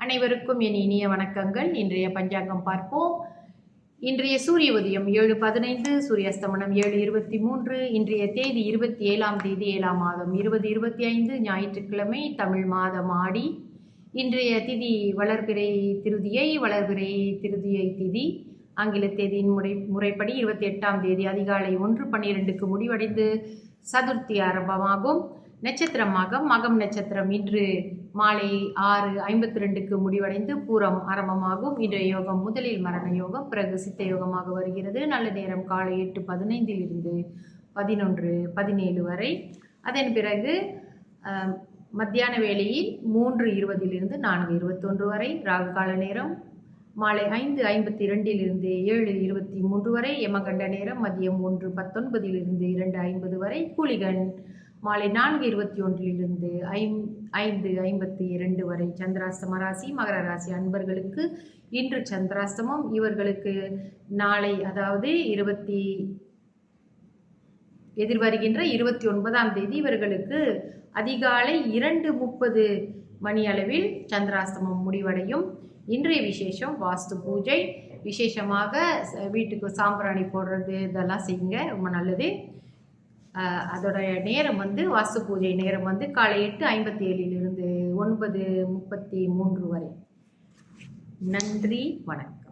அனைவருக்கும் என் இனிய வணக்கங்கள். இன்றைய பஞ்சாங்கம் பார்ப்போம். இன்றைய சூரிய உதயம் ஏழு பதினைந்து சூரிய அஸ்தமனம் ஏழு இருபத்தி மூன்று இன்றைய தேதி இருபத்தி ஏழாம் தேதி ஏழாம் மாதம் இருபது இருபத்தி ஐந்து ஞாயிற்றுக்கிழமை தமிழ் மாதம் ஆடி. இன்றைய திதி வளர்பிறை திருதியை வளர்பிறை திருதியை திதி. ஆங்கில தேதியின் முறை முறைப்படி இருபத்தி எட்டாம் தேதி அதிகாலை ஒன்று பன்னிரெண்டுக்கு முடிவடைந்து சதுர்த்தி ஆரம்பமாகும். நட்சத்திரமாக மகம் நட்சத்திரம் இன்று மாலை ஆறு ஐம்பத்தி ரெண்டுக்கு முடிவடைந்து பூரம் ஆரம்பமாகும். இன்றைய யோகம் முதலில் மரண யோகம் பிறகு சித்த யோகமாக வருகிறது. நல்ல நேரம் காலை எட்டு பதினைந்தில் இருந்து பதினொன்று பதினேழு வரை. அதன் பிறகு மத்தியான வேளையில் மூன்று இருபதிலிருந்து நான்கு இருபத்தொன்று வரை. ராகு கால நேரம் மாலை ஐந்து ஐம்பத்தி இரண்டிலிருந்து ஏழு இருபத்தி மூன்று வரை. யமகண்ட நேரம் மதியம் ஒன்று பத்தொன்பதிலிருந்து இரண்டு ஐம்பது வரை. கூலிகன் மாலை நான்கு இருபத்தி ஒன்றிலிருந்து ஐம் ஐந்து ஐம்பத்தி இரண்டு வரை சந்திராஸ்தம ராசி மகர ராசி அன்பர்களுக்கு இன்று சந்திராஸ்தமம் இவர்களுக்கு நாளை அதாவது இருபத்தி எதிர்வருகின்ற இருபத்தி ஒன்பதாம் தேதி இவர்களுக்கு அதிகாலை இரண்டு முப்பது மணி அளவில் சந்திராஸ்தமம் முடிவடையும். இன்றைய விசேஷம் வாஸ்து பூஜை. விசேஷமாக வீட்டுக்கு சாம்பிராணி போடுறது இதெல்லாம் செய்யுங்க. ரொம்ப நல்லது. அதோட நேரம் வந்து வாசு பூஜை நேரம் வந்து காலை எட்டு ஐம்பத்தி ஏழிலிருந்து ஒன்பது முப்பத்தி மூன்று வரை. நன்றி வணக்கம்.